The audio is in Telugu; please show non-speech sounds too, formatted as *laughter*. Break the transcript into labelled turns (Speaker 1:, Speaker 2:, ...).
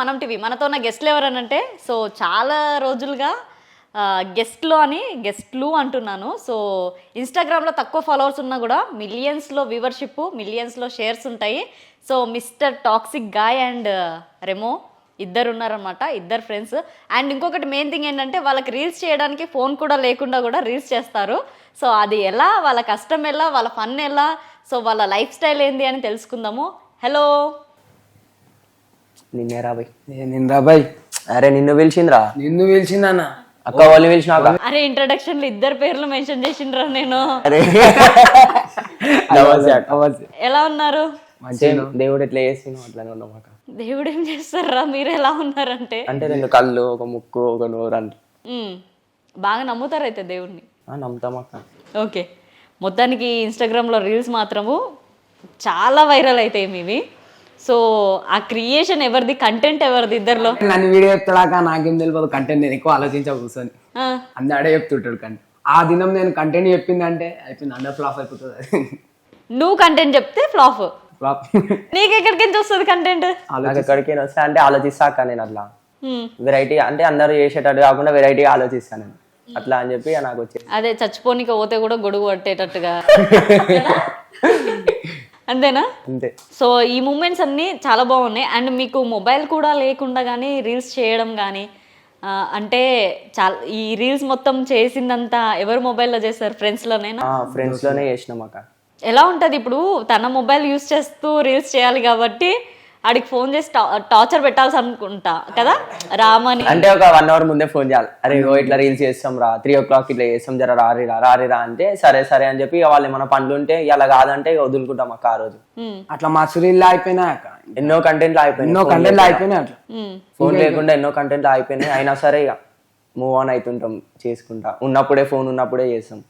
Speaker 1: మనం టీవీ మనతో ఉన్న గెస్ట్లు ఎవరనంటే సో చాలా రోజులుగా గెస్ట్లు అని గెస్ట్లు అంటున్నాను. సో ఇన్స్టాగ్రామ్లో తక్కువ ఫాలోవర్స్ ఉన్నా కూడా మిలియన్స్లో వ్యూవర్షిప్ మిలియన్స్లో షేర్స్ ఉంటాయి. So mister toxic guy and Remo ఇద్దరు ఉన్నారనమాట ఇద్దరు ఫ్రెండ్స్ అండ్ ఇంకొకటి మెయిన్ థింగ్ ఏంటంటే వాళ్ళకి రీల్స్ చేయడానికి ఫోన్ కూడా లేకుండా కూడా రీల్స్ చేస్తారు. సో అది ఎలా వాళ్ళ కష్టం ఎలా వాళ్ళ ఫన్ ఎలా సో వాళ్ళ లైఫ్ స్టైల్ ఏంది అని తెలుసుకుందాము. హలో
Speaker 2: నిన్నే రా బై
Speaker 3: నేను రాబాయ్
Speaker 2: అరే నిన్ను పిలిచిందిరా
Speaker 3: నిన్ను పిలిచిందన్న
Speaker 2: అక్క వాళ్ళు పిలిచినాక
Speaker 1: అరే ఇంట్రడక్షన్లో ఇద్దరు పేర్లు మెన్షన్ చేసిండ్రా నేను.
Speaker 2: అరే. నమస్తే అక్క.
Speaker 1: ఎలా ఉన్నారు?
Speaker 2: సేమ్ దేవుడు ఎట్లా చేసినావు అట్లానే ఉన్నాం అక్క.
Speaker 1: దేవుడు ఏం చేస్తారా? మీరు ఎలా ఉన్నారంటే?
Speaker 2: అంటే రెండు కళ్ళు ఒక ముక్కు ఒక నోరు అంట
Speaker 1: మ్మ్. బాగా నమ్ముతారైతే దేవుడిని
Speaker 2: ఆ, నమ్ముతాం అక్క.
Speaker 1: ఓకే. మొత్తానికి ఇన్స్టాగ్రామ్లో రీల్స్ మాత్రము చాలా వైరల్ అవుతాయి మీవి. సో ఆ క్రియేషన్ ఎవరిది? కంటెంట్ ఎవరిది ఇద్దరిలో?
Speaker 3: నన్ను వీడియో చెప్తాడాక నాకేం తెలియదు కంటెంట్ నేను ఎక్కువ ఆలోచించా కూర్చొని.
Speaker 1: ఆ,
Speaker 3: అందడే చెప్తుంటాడు కంటెంట్ ఆ దినం నేను కంటెంట్ చెప్పిందంటే అయిపోయింది. అందరు ఫ్లాప్ అయిపోతుంది
Speaker 1: నువ్వు కంటెంట్ చెప్తే ఫ్లాప్
Speaker 3: ఫ్లాప్
Speaker 1: నీకు ఎక్కడికి వస్తుంది కంటెంట్
Speaker 2: నాకు ఎక్కడికి వస్తా అంటే ఆలోచిస్తా అక్క నేను అట్లా. వెరైటీ అంటే అందరూ చేసేటట్టు కాకుండా వెరైటీగా ఆలోచిస్తాను నేను. అట్లా అని చెప్పి నాకు వచ్చేది.
Speaker 1: అదే చచ్చిపోనికి పోతే కూడా గొడుగు పట్టేటట్టుగా. *laughs* అంతేనా?
Speaker 2: అంతే.
Speaker 1: సో ఈ మూమెంట్స్ అన్నీ చాలా బాగున్నాయి. అండ్ మీకు మొబైల్ కూడా లేకుండా కానీ రీల్స్ చేయడం కానీ అంటే చాలా ఈ రీల్స్ మొత్తం చేసిందంతా ఎవరు మొబైల్లో చేస్తారు? ఫ్రెండ్స్లోనేనా
Speaker 2: ఫ్రెండ్స్లోనే చేసినాం అక్క.
Speaker 1: ఎలా ఉంటుంది ఇప్పుడు? తన మొబైల్ యూస్ చేస్తూ రీల్స్ చేయాలి కాబట్టి ఆడికి ఫోన్ చేసి టార్చర్ పెట్టాల్సి అనుకుంటా కదా? రామని.
Speaker 2: అంటే ఒక వన్ అవర్ ముందే ఫోన్ చేయాలి. అరే ఓ ఇట్లా రీల్స్ చేస్తాం రా త్రీ ఓ క్లాక్ ఇట్లా చేస్తాం జర రారిరా రారిరా అంటే సరే సరే అని చెప్పి ఇక వాళ్ళు ఏమైనా పనులు ఉంటే ఇలా కాదంటే ఇక వదులుకుంటాం అక్క ఆ రోజు.
Speaker 3: అట్లా మా సురీల్లో అయిపోయినాయి
Speaker 2: ఎన్నో కంటెంట్లు అయిపోయినాయి.
Speaker 3: ఎన్నో కంటెంట్లు అయిపోయినాయి అట్లా.
Speaker 2: ఫోన్ లేకుండా ఎన్నో కంటెంట్లు అయిపోయినాయి. అయినా సరే ఇక మూవ్ ఆన్ అవుతుంటాం చేసుకుంటా. ఉన్నప్పుడే ఫోన్ ఉన్నప్పుడే చేస్తాం.